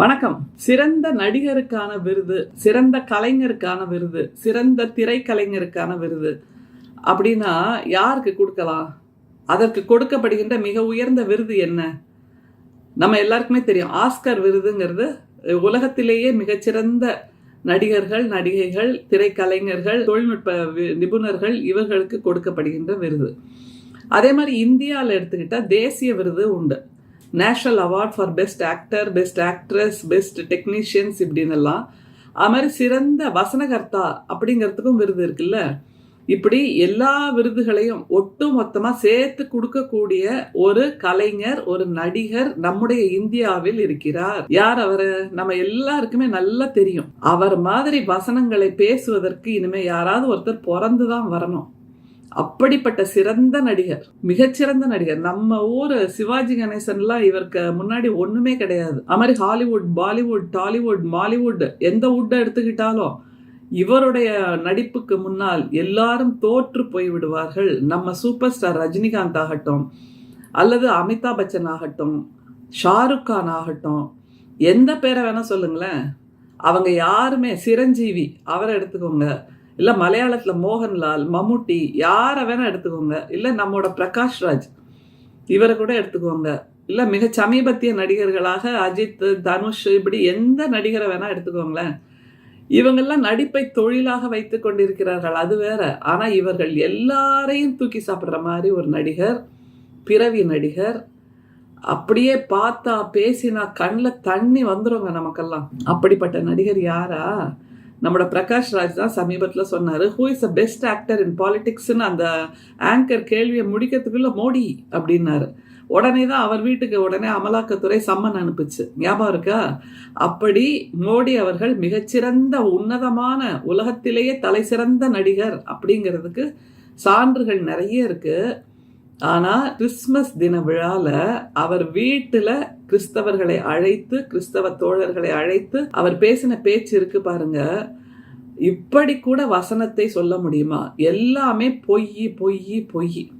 வணக்கம். சிறந்த நடிகருக்கான விருது சிறந்த கலைஞருக்கான விருது சிறந்த திரைக்கலைஞருக்கான விருது அப்படின்னா யாருக்கு கொடுக்கலாம்? அதற்கு கொடுக்கப்படுகின்ற மிக உயர்ந்த விருது என்ன? நம்ம எல்லாருக்குமே தெரியும். ஆஸ்கர் விருதுங்கிறது உலகத்திலேயே மிகச்சிறந்த நடிகர்கள் நடிகைகள் திரைக்கலைஞர்கள் தொழில்நுட்ப வி- நிபுணர்கள் இவர்களுக்கு கொடுக்கப்படுகின்ற விருது. அதே மாதிரி இந்தியாவில் எடுத்துக்கிட்டால் தேசிய விருது உண்டு. National award for best actor best actress best technicians இப்படின்னு எல்லாம் அது மாதிரி சிறந்த வசனகர்த்தா அப்படிங்கிறதுக்கும் விருது இருக்குல்ல? இப்படி எல்லா விருதுகளையும் ஒட்டு மொத்தமாக சேர்த்து கொடுக்கக்கூடிய ஒரு கலைஞர் ஒரு நடிகர் நம்முடைய இந்தியாவில் இருக்கிறார். யார் அவரு? நம்ம எல்லாருக்குமே நல்லா தெரியும். அவர் மாதிரி வசனங்களை பேசுவதற்கு இனிமே யாராவது ஒருத்தர் பிறந்துதான் வரணும். அப்படிப்பட்ட சிறந்த நடிகர் மிகச்சிறந்த நடிகர். நம்ம ஊர் சிவாஜி கணேசன்லாம் இவருக்கு முன்னாடி ஒண்ணுமே கிடையாது. அது மாதிரி ஹாலிவுட் பாலிவுட் டாலிவுட் மாலிவுட் எந்த வுட்டை எடுத்துக்கிட்டாலும் இவருடைய நடிப்புக்கு முன்னால் எல்லாரும் தோற்று போய் விடுவார்கள். நம்ம சூப்பர் ஸ்டார் ரஜினிகாந்த் ஆகட்டும் அல்லது அமிதாப் பச்சன் ஆகட்டும் ஷாருக் கான் ஆகட்டும் எந்த பேரை வேணால் சொல்லுங்களேன். அவங்க யாருமே சிரஞ்சீவி அவரை எடுத்துக்கோங்க. இல்லை மலையாளத்தில் மோகன்லால் மம்முட்டி யாரை வேணால் எடுத்துக்கோங்க. இல்லை நம்மோட பிரகாஷ் ராஜ் இவரை கூட எடுத்துக்கோங்க. இல்லை மிக சமீபத்திய நடிகர்களாக அஜித் தனுஷ் இப்படி எந்த நடிகரை வேணால் எடுத்துக்கோங்களேன். இவங்கெல்லாம் நடிப்பை தொழிலாக வைத்து கொண்டிருக்கிறார்கள் அது வேற. ஆனால் இவர்கள் எல்லாரையும் தூக்கி சாப்பிட்ற மாதிரி ஒரு நடிகர் பிறவி நடிகர் அப்படியே பார்த்தா பேசினா கண்ணில் தண்ணி வந்துருங்க நமக்கெல்லாம். அப்படிப்பட்ட நடிகர் யாரா? நம்மளோட பிரகாஷ் ராஜ் தான் சமீபத்தில் சொன்னார் who is a best actor in பாலிடிக்ஸ்னு அந்த ஆங்கர் கேள்வியை முடிக்கிறதுக்குள்ள மோடி அப்படின்னாரு. உடனே தான் அவர் வீட்டுக்கு உடனே அமலாக்கத்துறை சம்மன் அனுப்புச்சு. ஞாபகம் இருக்கா? அப்படி மோடி அவர்கள் மிகச்சிறந்த உன்னதமான உலகத்திலேயே தலை சிறந்த நடிகர் அப்படிங்கிறதுக்கு சான்றுகள் நிறைய இருக்குது ஆனால் கிறிஸ்மஸ் தின விழால அவர் வீட்டுல கிறிஸ்தவர்களை அழைத்து கிறிஸ்தவ தோழர்களை அழைத்து அவர் பேசின பேச்சு இருக்கு பாருங்க. இப்படி கூட வசனத்தை சொல்ல முடியுமா? எல்லாமே பொய் பொய் பொய்.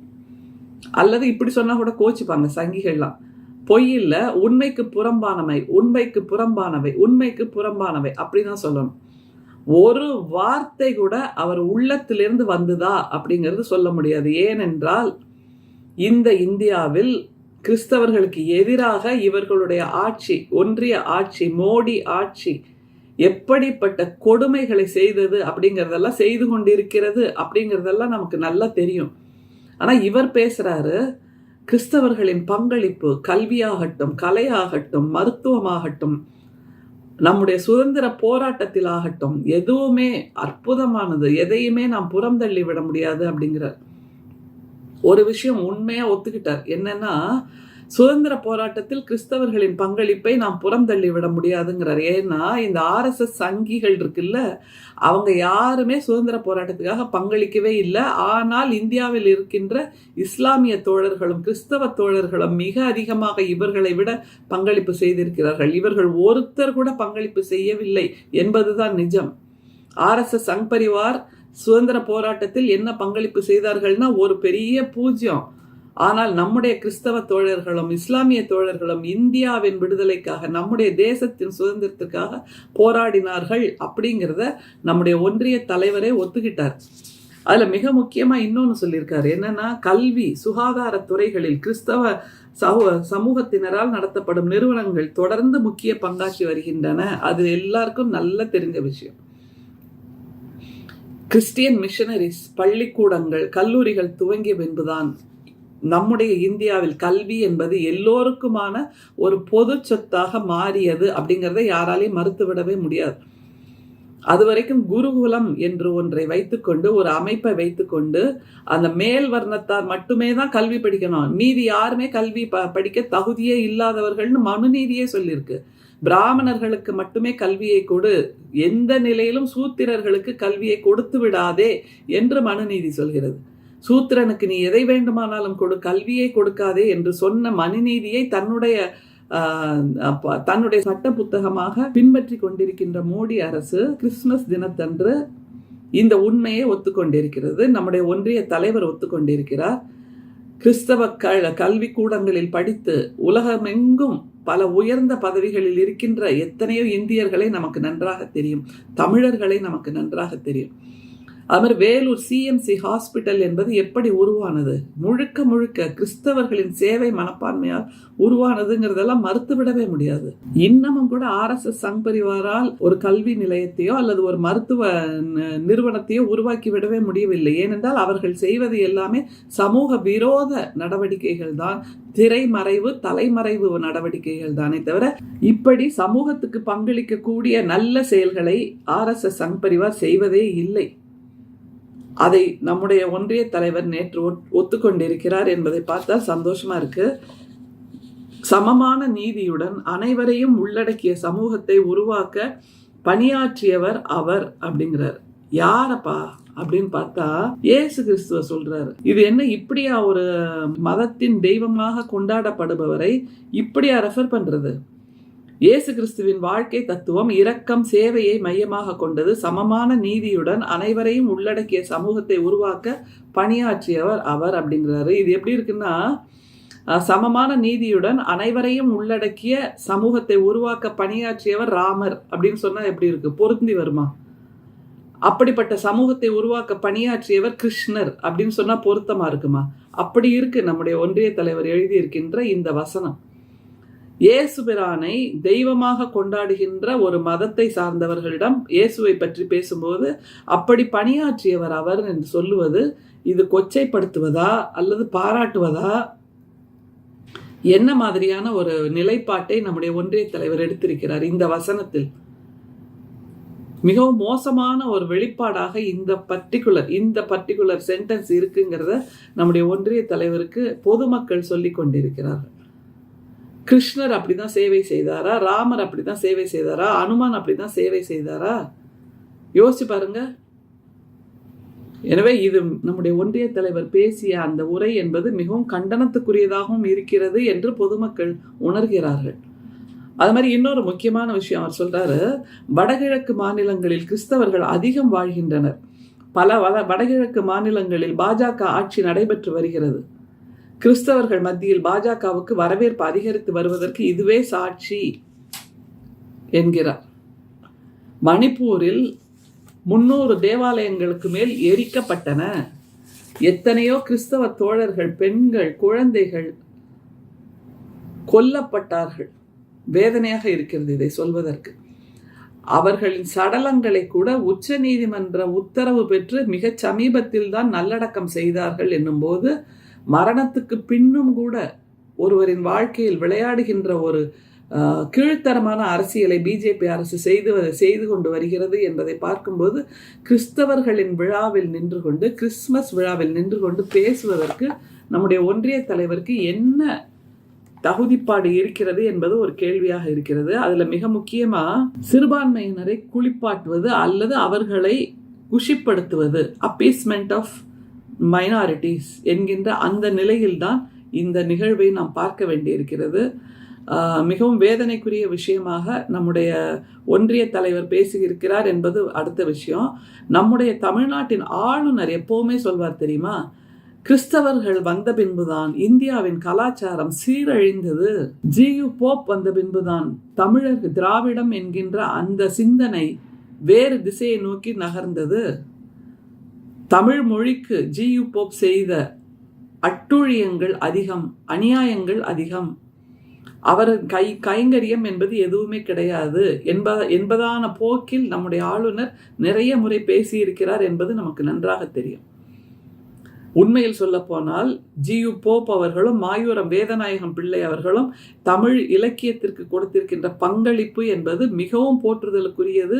அல்லது இப்படி சொன்னா கூட கோச்சிப்பாங்க சங்கிகள்லாம். பொய் இல்ல உண்மைக்கு புறம்பானவை உண்மைக்கு புறம்பானவை உண்மைக்கு புறம்பானவை அப்படிதான் சொல்லணும். ஒரு வார்த்தை கூட அவர் உள்ளத்திலிருந்து வந்துதா அப்படிங்கிறது சொல்ல முடியாது. ஏனென்றால் இந்த இந்தியாவில் கிறிஸ்தவர்களுக்கு எதிராக இவர்களுடைய ஆட்சி ஒன்றிய ஆட்சி மோடி ஆட்சி எப்படிப்பட்ட கொடுமைகளை செய்தது அப்படிங்கிறதெல்லாம் செய்து கொண்டிருக்கிறது அப்படிங்கிறதெல்லாம் நமக்கு நல்லா தெரியும். ஆனால் இவர் பேசுகிறாரு கிறிஸ்தவர்களின் பங்களிப்பு கல்வியாகட்டும் கலையாகட்டும் மருத்துவமாகட்டும் நம்முடைய சுதந்திர போராட்டத்தில் ஆகட்டும் எதுவுமே அற்புதமானது எதையுமே நாம் புறந்தள்ளி விட முடியாது அப்படிங்கிறார். ஒரு விஷயம் உண்மையா ஒத்துக்கிட்டார். என்னன்னா சுதந்திர போராட்டத்தில் கிறிஸ்தவர்களின் பங்களிப்பை நாம் புறந்தள்ளி விட முடியாதுங்கிறார். ஏன்னா இந்த ஆர்எஸ்எஸ் சங்கிகள் இருக்குல்ல அவங்க யாருமே சுதந்திர போராட்டத்துக்காக பங்களிக்கவே இல்லை. ஆனால் இந்தியாவில் இருக்கின்ற இஸ்லாமிய தோழர்களும் கிறிஸ்தவ தோழர்களும் மிக அதிகமாக இவர்களை விட பங்களிப்பு செய்திருக்கிறார்கள். இவர்கள் ஒருத்தர் கூட பங்களிப்பு செய்யவில்லை என்பதுதான் நிஜம். ஆர்எஸ்எஸ் சங் பரிவார் சுதந்திர போராட்டத்தில் என்ன பங்களிப்பு செய்தார்கள்னா ஒரு பெரிய பூஜ்யம். ஆனால் நம்முடைய கிறிஸ்தவ தோழர்களும் இஸ்லாமிய தோழர்களும் இந்தியாவின் விடுதலைக்காக நம்முடைய தேசத்தின் சுதந்திரத்திற்காக போராடினார்கள் அப்படிங்கிறத நம்முடைய ஒன்றிய தலைவரே ஒத்துக்கிட்டார். அதில் மிக முக்கியமாக இன்னொன்று சொல்லியிருக்காரு. என்னன்னா கல்வி சுகாதார துறைகளில் கிறிஸ்தவ சமூக சமூகத்தினரால் நடத்தப்படும் நிறுவனங்கள் தொடர்ந்து முக்கிய பங்காற்றி வருகின்றன. அது எல்லாருக்கும் நல்ல தெரிஞ்ச விஷயம். கிறிஸ்டியன் மிஷனரிஸ் பள்ளிக்கூடங்கள் கல்லூரிகள் துவங்கிய பின்புதான் நம்முடைய இந்தியாவில் கல்வி என்பது எல்லோருக்குமான ஒரு பொது சொத்தாக மாறியது அப்படிங்கிறத யாராலையும் மறுத்துவிடவே முடியாது. அது வரைக்கும் குருகுலம் என்று ஒன்றை வைத்துக்கொண்டு ஒரு அமைப்பை வைத்துக்கொண்டு அந்த மேல் வர்ணத்தார் மட்டுமே தான் கல்வி படிக்கணும். மீதி யாருமே கல்வி ப படிக்க தகுதியே இல்லாதவர்கள்னு மனுநீதியே சொல்லியிருக்கு. பிராமணர்களுக்கு மட்டுமே கல்வியை கொடு. எந்த நிலையிலும் சூத்திரர்களுக்கு கல்வியை கொடுத்து விடாதே என்று மனுநீதி சொல்கிறது. சூத்திரனுக்கு நீ எதை வேண்டுமானாலும் கொடு கல்வியை கொடுக்காதே என்று சொன்ன மனுநீதியை தன்னுடைய தன்னுடைய சட்ட புத்தகமாக பின்பற்றி கொண்டிருக்கின்ற மோடி அரசு கிறிஸ்துமஸ் தினத்தன்று இந்த உண்மையை ஒத்துக்கொண்டிருக்கிறது. நம்முடைய ஒன்றிய தலைவர் ஒத்துக்கொண்டிருக்கிறார். கிறிஸ்தவ க கல்வி கூடங்களில் படித்து உலகமெங்கும் பல உயர்ந்த பதவிகளில் இருக்கின்ற எத்தனையோ இந்தியர்களை நமக்கு நன்றாக தெரியும். தமிழர்களை நமக்கு நன்றாக தெரியும். அது மாதிரி வேலூர் சிஎம்சி ஹாஸ்பிட்டல் என்பது எப்படி உருவானது? முழுக்க முழுக்க கிறிஸ்தவர்களின் சேவை மனப்பான்மையால் உருவானதுங்கிறதெல்லாம் மறுத்துவிடவே முடியாது. இன்னமும் கூட ஆர்எஸ்எஸ் சங் பரிவாரால் ஒரு கல்வி நிலையத்தையோ அல்லது ஒரு மருத்துவ நிறுவனத்தையோ உருவாக்கி விடவே முடியவில்லை. ஏனென்றால் அவர்கள் செய்வது எல்லாமே சமூக விரோத நடவடிக்கைகள் தான். திரைமறைவு தலைமறைவு நடவடிக்கைகள் தானே தவிர இப்படி சமூகத்துக்கு பங்களிக்கக்கூடிய நல்ல செயல்களை ஆர்எஸ்எஸ் சங்பரிவார் செய்வதே இல்லை. அதை நம்முடைய ஒன்றிய தலைவர் நேற்று ஒத்துக்கொண்டிருக்கிறார் என்பதை பார்த்தால் சந்தோஷமா இருக்கு. சமமான நீதியுடன் அனைவரையும் உள்ளடக்கிய சமூகத்தை உருவாக்க பணியாற்றியவர் அவர் அப்படிங்கிறார். யாரப்பா அப்படின்னு பார்த்தா ஏசு கிறிஸ்துவ சொல்றாரு. இது என்ன இப்படியா ஒரு மதத்தின் தெய்வமாக கொண்டாடப்படுபவரை இப்படியா ரெஃபர் பண்றது? இயேசு கிறிஸ்துவின் வாழ்க்கை தத்துவம் இரக்கம் சேவையை மையமாக கொண்டது. சமமான நீதியுடன் அனைவரையும் உள்ளடக்கிய சமூகத்தை உருவாக்க பணியாற்றியவர் அவர் அப்படிங்கிறாரு. இது எப்படி இருக்குன்னா சமமான நீதியுடன் அனைவரையும் உள்ளடக்கிய சமூகத்தை உருவாக்க பணியாற்றியவர் ராமர் அப்படின்னு சொன்னா எப்படி இருக்கு? பொருந்தி வருமா? அப்படிப்பட்ட சமூகத்தை உருவாக்க பணியாற்றியவர் கிருஷ்ணர் அப்படின்னு சொன்னா பொருத்தமா இருக்குமா? அப்படி இருக்கு. நம்முடைய ஒன்றிய தலைவர் எழுதியிருக்கின்ற இந்த வசனம். இயேசுபிரானை தெய்வமாக கொண்டாடுகின்ற ஒரு மதத்தை சார்ந்தவர்களிடம் இயேசுவை பற்றி பேசும்போது அப்படி பணியாற்றியவர் அவர் என்று சொல்லுவது இது கொச்சைப்படுத்துவதா அல்லது பாராட்டுவதா? என்ன மாதிரியான ஒரு நிலைப்பாட்டை நம்முடைய ஒன்றிய தலைவர் எடுத்திருக்கிறார் இந்த வசனத்தில்? மிகவும் மோசமான ஒரு வெளிப்பாடாக இந்த பர்டிகுலர் இந்த பர்டிகுலர் சென்டென்ஸ் இருக்குங்கிறத நம்முடைய ஒன்றிய தலைவருக்கு பொதுமக்கள் சொல்லி கொண்டிருக்கிறார்கள். கிருஷ்ணர் அப்படி தான் சேவை செய்தாரா? ராமர் அப்படி தான் சேவை செய்தாரா? அனுமான் அப்படிதான் சேவை செய்தாரா? யோசிச்சு பாருங்க. எனவே இது நம்முடைய ஒன்றிய தலைவர் பேசிய அந்த உரை என்பது மிகவும் கண்டனத்துக்குரியதாகவும் இருக்கிறது என்று பொதுமக்கள் உணர்கிறார்கள். அது மாதிரி இன்னொரு முக்கியமான விஷயம் அவர் சொல்றாரு. வடகிழக்கு மாநிலங்களில் கிறிஸ்தவர்கள் அதிகம் வாழ்கின்றனர். பல வட வடகிழக்கு மாநிலங்களில் பாஜக ஆட்சி நடைபெற்று வருகிறது. கிறிஸ்தவர்கள் மத்தியில் பாஜகவுக்கு வரவேற்பு அதிகரித்து வருவதற்கு இதுவே சாட்சி என்கிறார். மணிப்பூரில் முன்னூறு தேவாலயங்களுக்கு மேல் எரிக்கப்பட்டன. எத்தனையோ கிறிஸ்தவ தோழர்கள் பெண்கள் குழந்தைகள் கொல்லப்பட்டார்கள். வேதனையாக இருக்கிறது இதை சொல்வதற்கு. அவர்களின் சடலங்களை கூட உச்ச நீதிமன்ற உத்தரவு பெற்று மிக சமீபத்தில் தான் நல்லடக்கம் செய்தார்கள் என்னும் போது மரணத்துக்கு பின்னும் கூட ஒருவரின் வாழ்க்கையில் விளையாடுகின்ற ஒரு கீழ்த்தரமான அரசியலை பிஜேபி அரசு செய்து செய்து கொண்டு வருகிறது என்பதை பார்க்கும்போது கிறிஸ்தவர்களின் விழாவில் நின்று கொண்டு கிறிஸ்மஸ் விழாவில் நின்று கொண்டு பேசுவதற்கு நம்முடைய ஒன்றிய தலைவருக்கு என்ன தகுதிப்பாடு இருக்கிறது என்பது ஒரு கேள்வியாக இருக்கிறது. அதில் மிக முக்கியமாக சிறுபான்மையினரை குளிப்பாட்டுவது அல்லது அவர்களை குஷிப்படுத்துவது அப்பீஸ்மெண்ட் ஆஃப் மைனாரிட்டிஸ் என்கின்ற அந்த நிலையில்தான் இந்த நிகழ்வை நாம் பார்க்க வேண்டியிருக்கிறது. மிகவும் வேதனைக்குரிய விஷயமாக நம்முடைய ஒன்றிய தலைவர் பேசியிருக்கிறார் என்பது அடுத்த விஷயம். நம்முடைய தமிழ்நாட்டின் ஆளுநர் எப்போவுமே சொல்வார் தெரியுமா? கிறிஸ்தவர்கள் வந்த பின்புதான் இந்தியாவின் கலாச்சாரம் சீரழிந்தது. ஜியு போப் வந்த பின்புதான் தமிழர் திராவிடம் என்கின்ற அந்த சிந்தனை வேறு திசையை நோக்கி நகர்ந்தது. தமிழ் மொழிக்கு ஜியு போப் செய்த அட்டுழியங்கள் அதிகம் அநியாயங்கள் அதிகம். அவர் கை கைங்கரியம் என்பது எதுவுமே கிடையாது. என்பத என்பதான போக்கில் நம்முடைய ஆளுநர் நிறைய முறை பேசியிருக்கிறார் என்பது நமக்கு நன்றாக தெரியும். உண்மையில் சொல்லப்போனால் ஜியு போப் அவர்களும் மாயூரம் வேதநாயகம் பிள்ளை அவர்களும் தமிழ் இலக்கியத்திற்கு கொடுத்திருக்கின்ற பங்களிப்பு என்பது மிகவும் போற்றுதலுக்குரியது.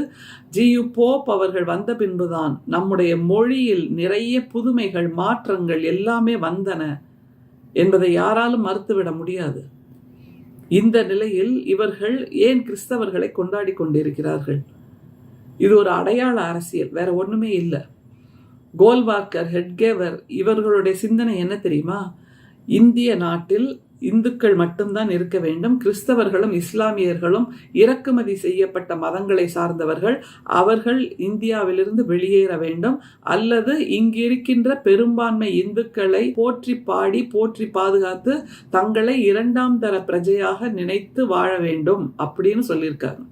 ஜியு போப் அவர்கள் வந்த பின்புதான் நம்முடைய மொழியில் நிறைய புதுமைகள் மாற்றங்கள் எல்லாமே வந்தன என்பதை யாராலும் மறுத்துவிட முடியாது. இந்த நிலையில் இவர்கள் ஏன் கிறிஸ்தவர்களை கொண்டாடி கொண்டிருக்கிறார்கள்? இது ஒரு அடையாள அரசியல் வேற ஒண்ணுமே இல்லை. கோல்வாக்கர் ஹெட்கேவர் இவர்களுடைய சிந்தனை என்ன தெரியுமா? இந்திய நாட்டில் இந்துக்கள் மட்டும்தான் இருக்க வேண்டும். கிறிஸ்தவர்களும் இஸ்லாமியர்களும் இறக்குமதி செய்யப்பட்ட மதங்களை சார்ந்தவர்கள். அவர்கள் இந்தியாவிலிருந்து வெளியேற வேண்டும். அல்லது இங்கிருக்கின்ற பெரும்பான்மை இந்துக்களை போற்றி பாடி போற்றி பாதுகாத்து தங்களை இரண்டாம் தர பிரஜையாக நினைத்து வாழ வேண்டும் அப்படின்னு சொல்லியிருக்காங்க.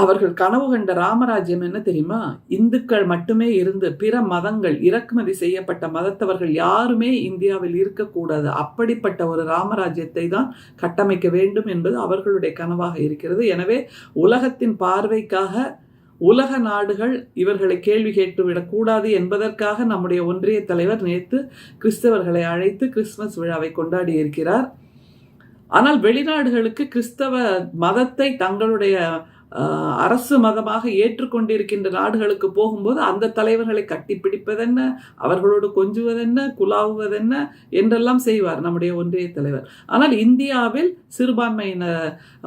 அவர்கள் கனவு கண்ட ராமராஜ்யம் என்ன தெரியுமா? இந்துக்கள் மட்டுமே இருந்து பிற மதங்கள் இறக்குமதி செய்யப்பட்ட மதத்தவர்கள் யாருமே இந்தியாவில் இருக்கக்கூடாது. அப்படிப்பட்ட ஒரு ராமராஜ்யத்தை தான் கட்டமைக்க வேண்டும் என்பது அவர்களுடைய கனவாக இருக்கிறது. எனவே உலகத்தின் பார்வைக்காக உலக நாடுகள் இவர்களை கேள்வி கேட்டுவிடக்கூடாது என்பதற்காக நம்முடைய ஒன்றிய தலைவர் நேற்று கிறிஸ்தவர்களை அழைத்து கிறிஸ்துமஸ் விழாவை கொண்டாடி இருக்கிறார். ஆனால் வெளிநாடுகளுக்கு கிறிஸ்தவ மதத்தை தங்களுடைய அரசு மதமாக ஏற்றுக்கொண்டிருக்கின்ற நாடுகளுக்கு போகும்போது அந்த தலைவர்களை கட்டிப்பிடிப்பதென்ன அவர்களோடு கொஞ்சுவதென்ன குலாவுவதென்ன என்றெல்லாம் செய்வார் நம்முடைய ஒன்றிய தலைவர். ஆனால் இந்தியாவில் சிறுபான்மையின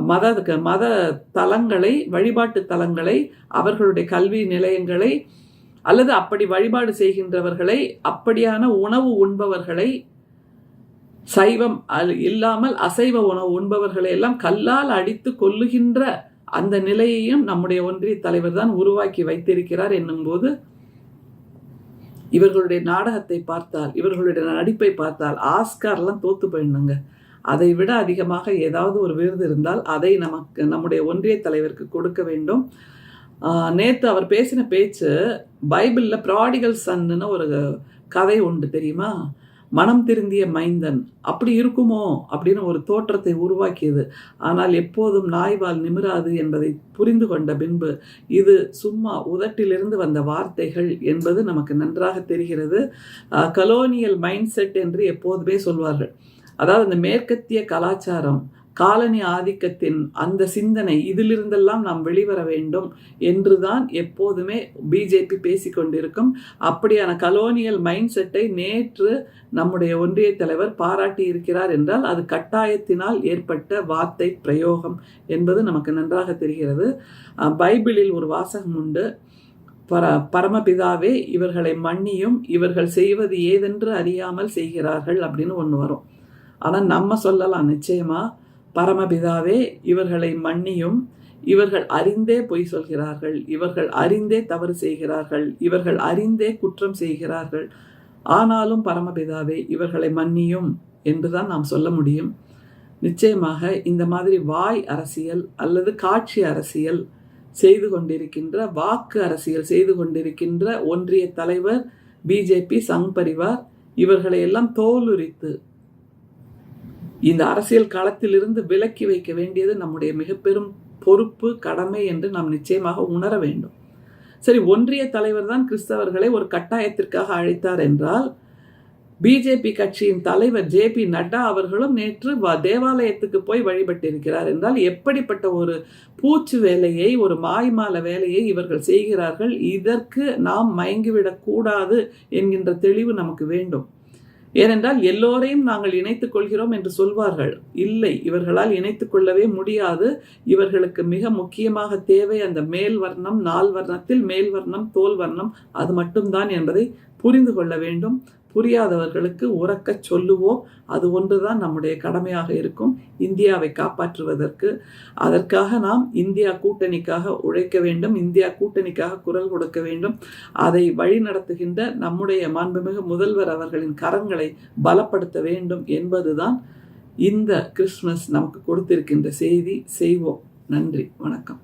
மத மத தலங்களை வழிபாட்டு தலங்களை அவர்களுடைய கல்வி நிலையங்களை அல்லது அப்படி வழிபாடு செய்கின்றவர்களை அப்படியான உணவு உண்பவர்களை சைவம் இல்லாமல் அசைவ உணவு உண்பவர்களை எல்லாம் கல்லால் அடித்து கொல்லுகின்ற அந்த நிலையையும் நம்முடைய ஒன்றிய தலைவர் தான் உருவாக்கி வைத்திருக்கிறார் என்னும்போது இவர்களுடைய நாடகத்தை பார்த்தால் இவர்களுடைய நடிப்பை பார்த்தால் ஆஸ்கார்லாம் தோத்து போயிடணுங்க. அதை விட அதிகமாக ஏதாவது ஒரு விருது இருந்தால் அதை நமக்கு நம்முடைய ஒன்றிய தலைவருக்கு கொடுக்க வேண்டும். நேற்று அவர் பேசின பேச்சு பைபிளில் ப்ராடிகல் சன்னு ஒரு கதை உண்டு தெரியுமா? மனம் திருந்திய மைந்தன் அப்படி இருக்குமோ? அப்படின்னு ஒரு தோற்றத்தை உருவாக்கியது. ஆனால் எப்போதும் நாய்வால் நிமிராது என்பதை புரிந்து கொண்ட பின்பு இது சும்மா உதட்டிலிருந்து வந்த வார்த்தைகள் என்பது நமக்கு நன்றாக தெரிகிறது. கலோனியல் மைண்ட் செட் என்று எப்போதுமே சொல்வார்கள். அதாவது அந்த மேற்கத்திய கலாச்சாரம் காலனி ஆதிக்கத்தின் அந்த சிந்தனை இதிலிருந்தெல்லாம் நாம் வெளிவர வேண்டும் என்றுதான் எப்போதுமே பிஜேபி பேசிக்கொண்டிருக்கும் அப்படியான கலோனியல் மைண்ட் செட்டை நேற்று நம்முடைய ஒன்றிய தலைவர் பாராட்டி இருக்கிறார் என்றால் அது கட்டாயத்தினால் ஏற்பட்ட வார்த்தை பிரயோகம் என்பது நமக்கு நன்றாக தெரிகிறது. பைபிளில் ஒரு வாசகம் உண்டு. பர பரமபிதாவே இவர்களை மன்னியும் இவர்கள் செய்வது ஏதென்று அறியாமல் செய்கிறார்கள் அப்படின்னு ஒன்று வரும். ஆனால் நம்ம சொல்லலாம் நிச்சயமாக பரமபிதாவே இவர்களை மன்னியும். இவர்கள் அறிந்தே பொய் சொல்கிறார்கள். இவர்கள் அறிந்தே தவறு செய்கிறார்கள். இவர்கள் அறிந்தே குற்றம் செய்கிறார்கள். ஆனாலும் பரமபிதாவே இவர்களை மன்னியும் என்றுதான் நாம் சொல்ல முடியும். நிச்சயமாக இந்த மாதிரி வாய் அரசியல் அல்லது காட்சி அரசியல் செய்து கொண்டிருக்கின்ற வாக்கு அரசியல் செய்து கொண்டிருக்கின்ற ஒன்றிய தலைவர் பிஜேபி சங் பரிவார் இவர்களை எல்லாம் தோலுரித்து இந்த அரசியல் களத்திலிருந்து விலக்கி வைக்க வேண்டியது நம்முடைய மிகப்பெரும் பொறுப்பு கடமை என்று நாம் நிச்சயமாக உணர வேண்டும். சரி ஒன்றிய தலைவர் தான் கிறிஸ்தவர்களை ஒரு கட்டாயத்திற்காக அழைத்தார் என்றால் பிஜேபி கட்சியின் தலைவர் ஜே பி நட்டா அவர்களும் நேற்று தேவாலயத்துக்கு போய் வழிபட்டிருக்கிறார் என்றால் எப்படிப்பட்ட ஒரு பூச்சு வேலையை ஒரு மாய்மால வேலையை இவர்கள் செய்கிறார்கள் இதற்கு நாம் மயங்கிவிடக்கூடாது என்கின்ற தெளிவு நமக்கு வேண்டும். ஏனென்றால் எல்லோரையும் நாங்கள் இணைத்துக் கொள்கிறோம் என்று சொல்வார்கள். இல்லை இவர்களால் இணைத்துக் கொள்ளவே முடியாது. இவர்களுக்கு மிக முக்கியமாக தேவை அந்த மேல் வர்ணம் நால் வர்ணத்தில் மேல் வர்ணம் தோல் வர்ணம் அது மட்டும்தான் என்பதை புரிந்து கொள்ள வேண்டும். புரியாதவர்களுக்கு உறக்க சொல்லுவோம். அது ஒன்றுதான் நம்முடைய கடமையாக இருக்கும். இந்தியாவை காப்பாற்றுவதற்கு அதற்காக நாம் இந்தியா கூட்டணிக்காக உழைக்க வேண்டும். இந்தியா கூட்டணிக்காக குரல் கொடுக்க வேண்டும். அதை வழிநடத்துகின்ற நம்முடைய மாண்புமிகு முதல்வர் அவர்களின் கரங்களை பலப்படுத்த வேண்டும் என்பதுதான் இந்த கிறிஸ்துமஸ் நமக்கு கொடுத்திருக்கின்ற செய்தி. செய்வோம். நன்றி. வணக்கம்.